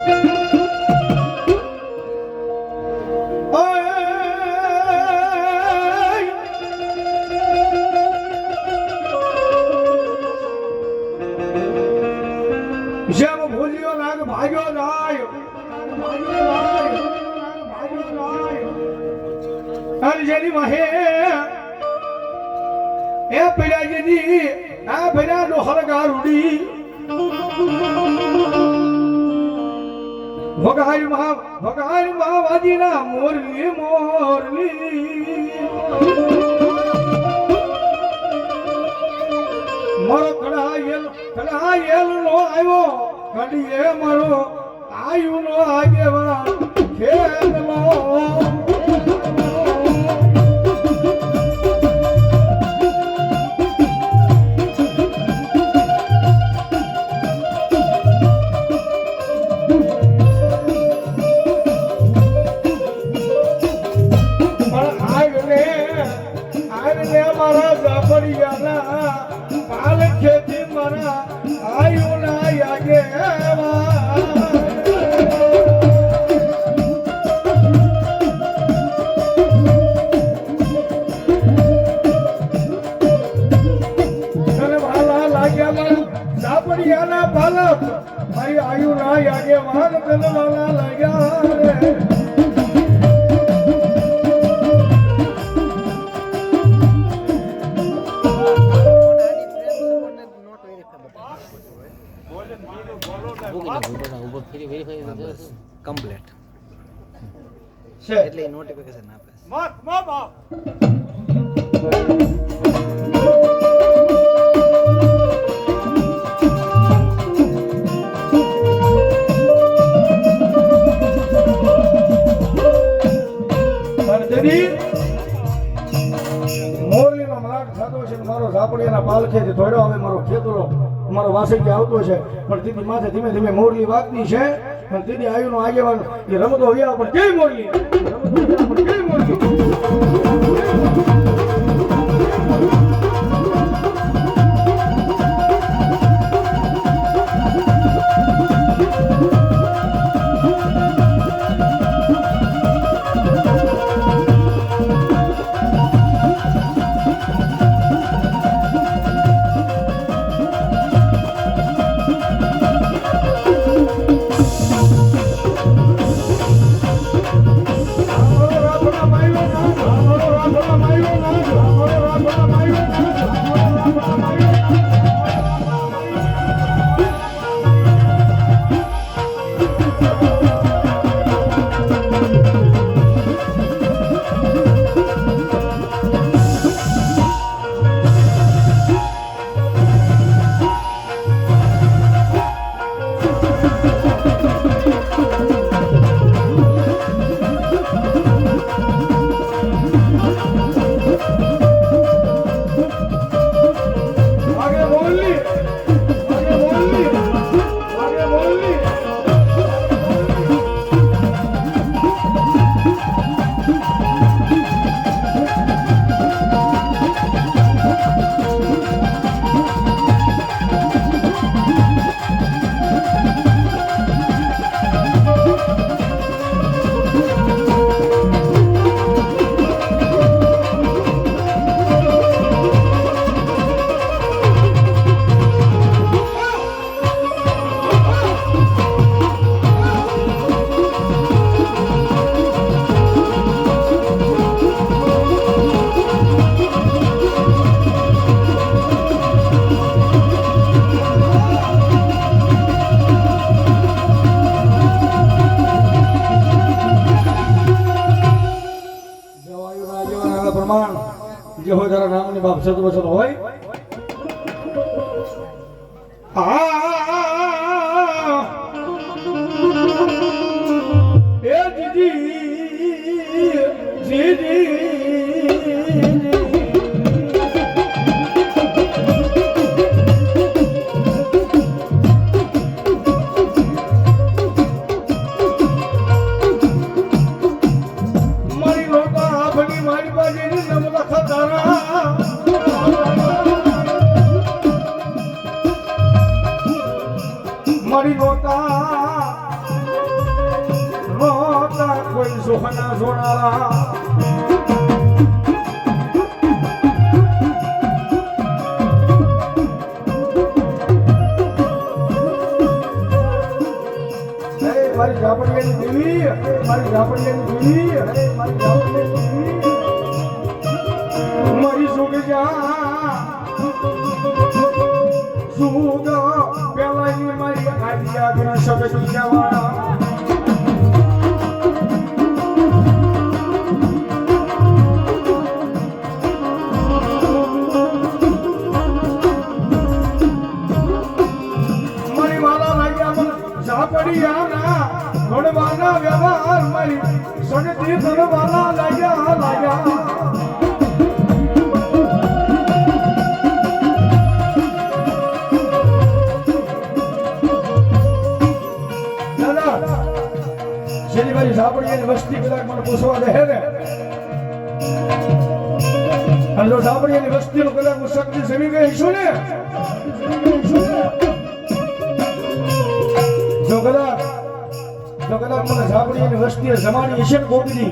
જેમ વગાઈ મહા વગાઈ મહાવાદીના મોરલી મોરલી. મારો કઢાયેલ કઢાયેલ નો આવ્યો કઢીએ મારો આયુ નો આગેવા ખેલનો. પણ આયુના યાગે રે કમ્પ્લીટ છે. એટલે નોટિફિકેશન આપે મત મત બાપ મોરલીનો મલાટ થતો છે મારો ઝાપડીના પાલખેથી ધોડ્યો હવે મારો ખેતરો, મારો વાસી આવતો છે. પણ તેથી માથે ધીમે ધીમે મોરલી વાગતી છે. પણ તેથી આયુનો આગેવાન, એ રમતો વ્યા પણ કેવી મોરલી રમતો કેવી મોરલી નામની બાપ સત વચન હોય? આ મારી રોતા રોતા કોઈ સોહના સોનારા મારી ઝાપડીયાની દેવી મારી ઝાપડીયાની દેવી મારી ઝાપડીયાની દેવી મારી સુખ જા. સુગ પેલાની મારી આજી આગળ સગડી જવા ઘોડવાના વ્યવહાર મારી સગતી તરવાલા બાજુ ઝાપડિયાની વસ્તી કદાચ મને પૂછવા દે ને? અને જો ઝાપડિયાની વસ્તીનો કદાચ હું શક્તિ સમી ગઈ છું ને? જો કદાચ જો કદાચ મને ઝાપડિયાની વસ્તીએ જમાડી હશે ને ગોપની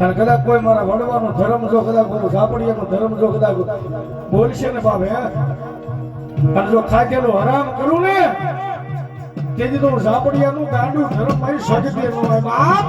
અને કદાચ કોઈ મારા વડવાનો ધર્મ જો કદાચ મારો ઝાપડિયાનો ધર્મ જો કદાચ બોલશે ને બાપ, હે? અને જો ખાધેલું હરામ કરું ને તેથી તો ઝાપડિયાનું ગાંડું ધર્મ મારી સજતી નું બાપ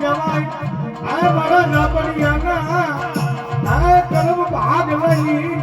કહેવાય આ મારા ઝાપડિયાના આ કરમ ભાગ લઈ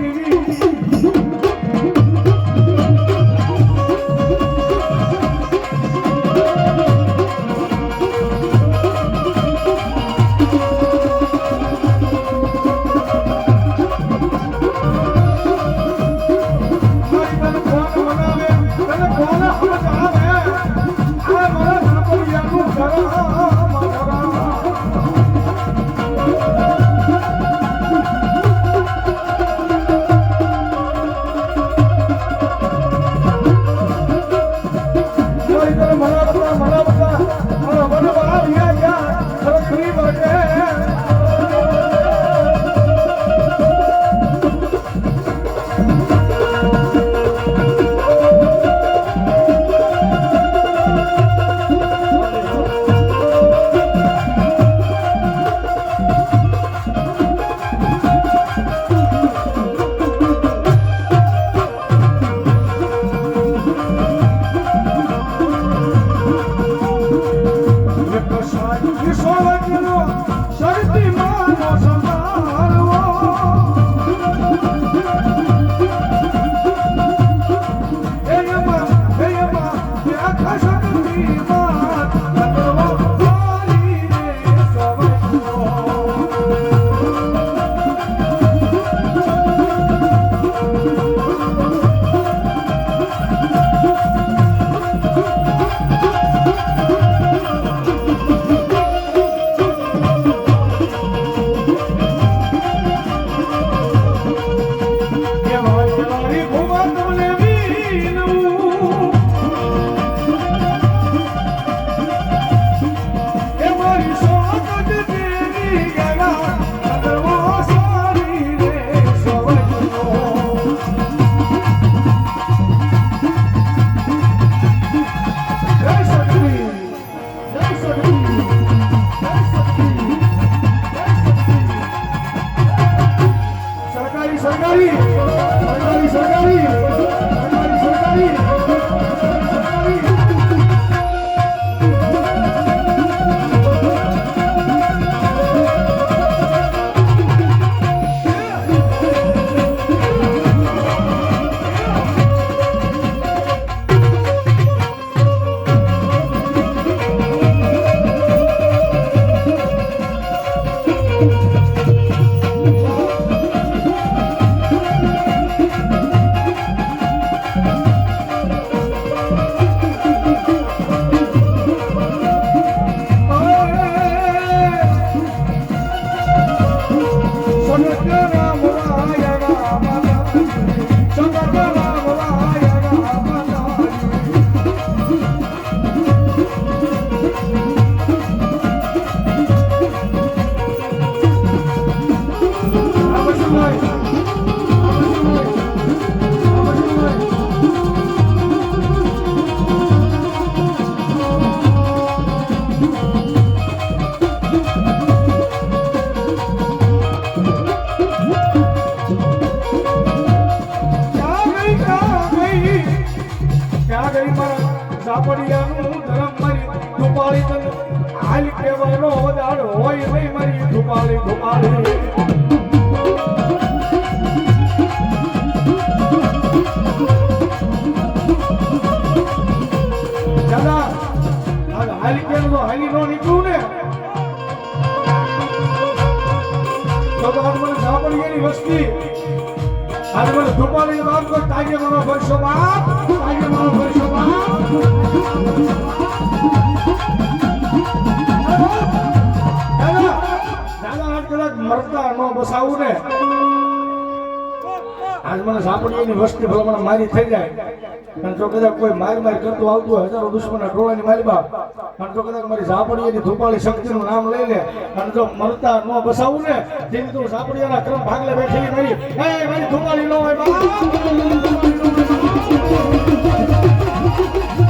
ઝાપડિયાનું ધરમ મારી ધુપાળી તને હાલ કેવાનો દાડ હોય નહીં મારી ધુપાળી ધુપાળી. વસ્તી. આજ મને ધુપાળી બાપ કોઈ તાગે મારો વર્ષો બાપ તાગે મારો વર્ષો મરતા ન બસાવું ને આજ મને સાંભળીની વસ્તી ભલામણ મારી થઈ જાય. અને જો કદાચ કોઈ માર માર કરતું આવતું હોય, હજારો દુશ્મનના ટોળાની મારી બાપ. અને જો કદાચ મારી ઝાપડીની ધુપાળી શક્તિનું નામ લઈ લે જો મરતા ન બસાવું ને જેની તું ઝાપડીયાના ક્રમ ભાગલે બેઠેલી મારી. મારી ધુપાળી Thank you.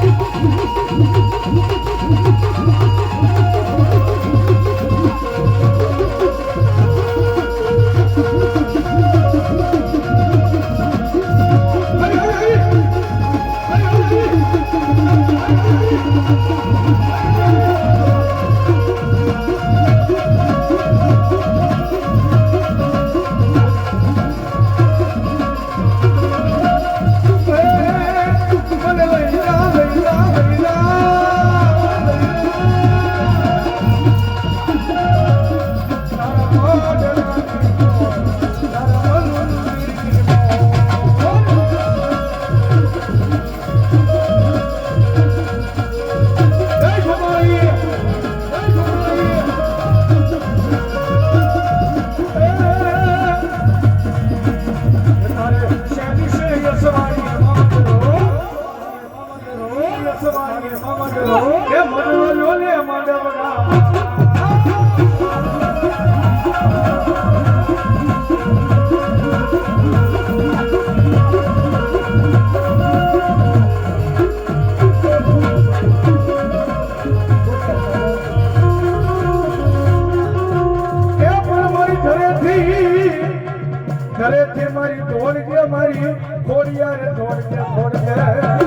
મારી ખોડિયા દોડ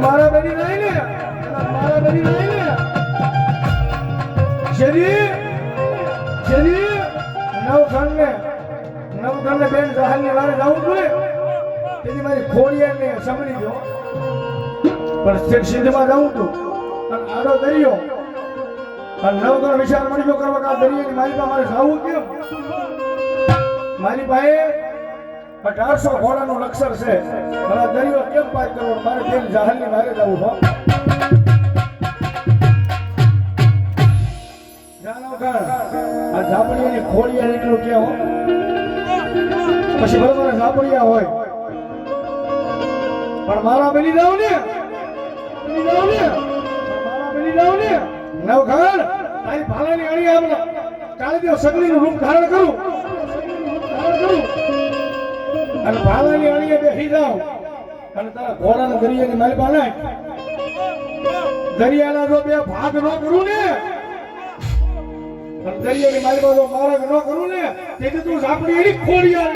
મારા બની નહીં ને મારા બની નહીં ને. જેની શરી નવખંડ ને નવખંડ ને બેન જહાલની વારે જવું જોઈએ તેની મારી ખોડિયા ને સાંભળી દો પણ છેક સિંધમાં જવું તું અને આડો દરિયો. અને નવગણ વિશાળ મળી કરવા કા દરિયાની મારી પાસે મારે જવું કેમ? મારી પાસે અઢારસો ઘોડાનું લક્ષર છે. પણ દરિયો કેમ પાર કરવો? મારે બેન જહાલની મારે જવું હો? આ ઝાપડીયાની ખોડિયા એટલું કે હો. પછી બરોબર ઝાપડિયા હોય. પણ મારા બની જાવ ને. બની જાવ ને. મારા બેલી જાવ ને. નવઘણ તારી ભાલાની અણી આમ કાલે દેવ સગડીનું રૂપ ધારણ કરું. અને ભાલાની અણીએ બેસી જાવ અને તારા ઘોડાના દરિયાની મારી પાલે દરિયાના જો બે ભાગ ન કરું ને અને દરિયાની મારી પાસે મારા ન કરું ને, તેથી તું ઝાપડી એની ખોડિયા